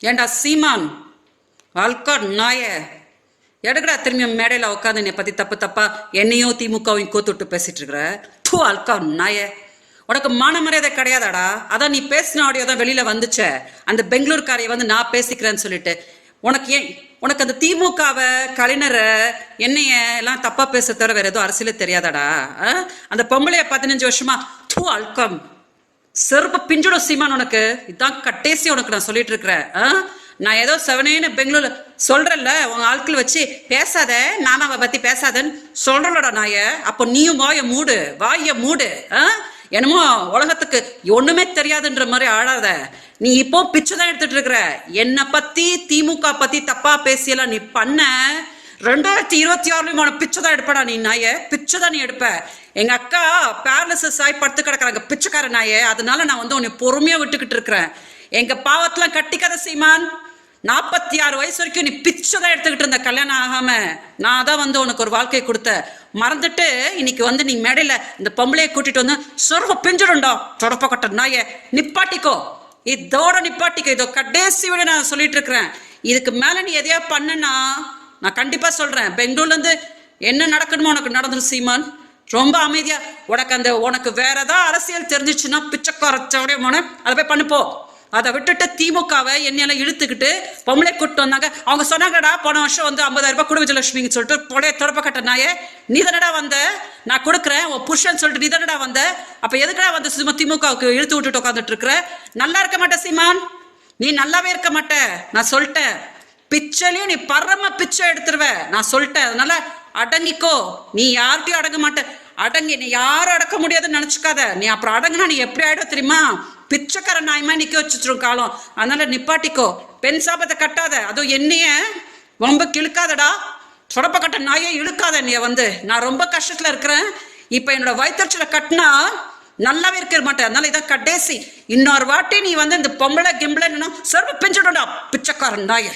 ஏண்டா சீமான்? அல்கா நாய. எடுக்கடா திரும்பியும் மேடையில் உட்காந்து என்னை பற்றி தப்பு தப்பா என்னையும் திமுகவையும் கோத்துட்டு பேசிட்டு இருக்கிற? தூ அல்கா நாய. உனக்கு மான மரியாதை கிடையாதாடா? அதான் நீ பேசின ஆடியோ தான் வெளியில் வந்துச்சே. அந்த பெங்களூர்காரையை வந்து நான் பேசிக்கிறேன்னு சொல்லிட்டு. உனக்கு ஏன் உனக்கு அந்த திமுகவை கலைஞரை என்னைய எல்லாம் தப்பாக பேச தவிர வேற எதுவும் அரசியலே தெரியாதாடா? ஆ? அந்த பொம்பளைய பதினஞ்சு வருஷமா தூ அல்கம் செருப்பு பிஞ்சிடும் சீமான் உனக்கு? இதான் கட்டேசி உனக்கு நான் சொல்லிட்டு இருக்கிறேன் ஆ? நான் ஏதோ செவனேன்னு பெங்களூர்ல சொல்றேன்ல உங்க ஆட்கள் வச்சு பேசாத நானாவை பத்தி பேசாதன்னு சொல்றலோட நாய. அப்போ நீயும் வாய மூடு வாய மூடு ஆ? என்னமோ உலகத்துக்கு ஒண்ணுமே தெரியாதுன்ற மாதிரி ஆடாத. நீ இப்போ பிச்சை தான் எடுத்துட்டு இருக்கிற. என்னை பத்தி திமுக பத்தி தப்பா பேசியெல்லாம் நீ பண்ண. ரெண்டாயிரத்தி இருபத்தி ஆறுலயும் உனக்கு பிச்சை தான் எடுப்படா நீ நாய. பிச்சை தான் நீ எடுப்ப. எங்க அக்கா பேரலிசிஸ் ஆகி படுத்து கிடக்குறாங்க பிச்சைக்கார நாயே. அதனால நான் வந்து உன்னை பொறுமையா விட்டுக்கிட்டு இருக்கிறேன். எங்க பாவத்தெல்லாம் கட்டிக்காத சீமான் நாற்பத்தி ஆறு வயசு வரைக்கும் நீ பிச்சை தான் எடுத்துக்கிட்டு இருந்த கல்யாணம் ஆகாம. நான் தான் வந்து உனக்கு ஒரு வாழ்க்கை கொடுத்த மறந்துட்டு இன்னைக்கு வந்து நீ மேடையில இந்த பொம்பளையை கூட்டிட்டு வந்து சொருக பிஞ்சிடும்டா தொடப்ப கொட்ட நாயே. நிப்பாட்டிக்கோ. இதோட நிப்பாட்டிக்கோ. இதோ கடைசி விட நான் சொல்லிட்டு இருக்கிறேன். இதுக்கு மேல நீ எதையா பண்ணுனா நான் கண்டிப்பா சொல்றேன். பெங்களூர்ல இருந்து என்ன நடக்கணுமோ உனக்கு நடந்துரும் சீமான். ரொம்ப அமைதியா உனக்கு அந்த உனக்கு வேற ஏதாவது அரசியல் தெரிஞ்சிச்சுன்னா பிச்சைக்காரச்சோடைய மனம் அதை போய் பண்ணுப்போ அதை விட்டுட்டு திமுகவை என்னையெல்லாம் இழுத்துக்கிட்டு பொம்பளை கூட்டு வந்தாங்க. அவங்க சொன்னாங்கடா போன வருஷம் வந்து ஐம்பதாயிரம் ரூபாய் குடு விஜயலட்சுமின்னு சொல்லிட்டு பொழைய தொடப்ப கட்ட நாயே நீ தானடா வந்த? நான் கொடுக்குறேன் உன் புருஷன் சொல்லிட்டு நீ தானடா வந்த? அப்போ எதுக்குடா வந்து சும்மா திமுகவுக்கு இழுத்து விட்டுட்டு உட்காந்துட்டு இருக்கிற? நல்லா இருக்க மாட்டேன் சீமான். நீ நல்லாவே இருக்க மாட்ட. நான் சொல்லிட்டேன். பிச்சைலையும் நீ பரம பிச்சை எடுத்துருவ. நான் சொல்லிட்டேன். அதனால அடங்கிக்கோ. நீ யார்கிட்டயும் அடங்க மாட்ட. அடங்கி நீ யாரும் அடக்க முடியாதுன்னு நினச்சிக்காத. நீ அப்புறம் அடங்குனா நீ எப்படி ஆயிடும் தெரியுமா? பிச்சைக்கார நாயமா நிற்க வச்சுட்டுரும் காலம். அதனால நிப்பாட்டிக்கோ. பெண் சாபத்தை கட்டாத. அதுவும் என்னைய ரொம்ப கிழுக்காதடா. சொடப்ப கட்ட நாயே இழுக்காத நீ வந்து. நான் ரொம்ப கஷ்டத்தில் இருக்கிறேன். இப்போ என்னோட வயிற்றுச்சலை கட்டினா நல்லாவே இருக்க மாட்டேன். அதனால இதான் கடைசி. இன்னொரு வாட்டி நீ வந்து இந்த பொம்பளை கிம்பளை சர்வ பிஞ்சிடும்டா பிச்சைக்காரன் நாயே.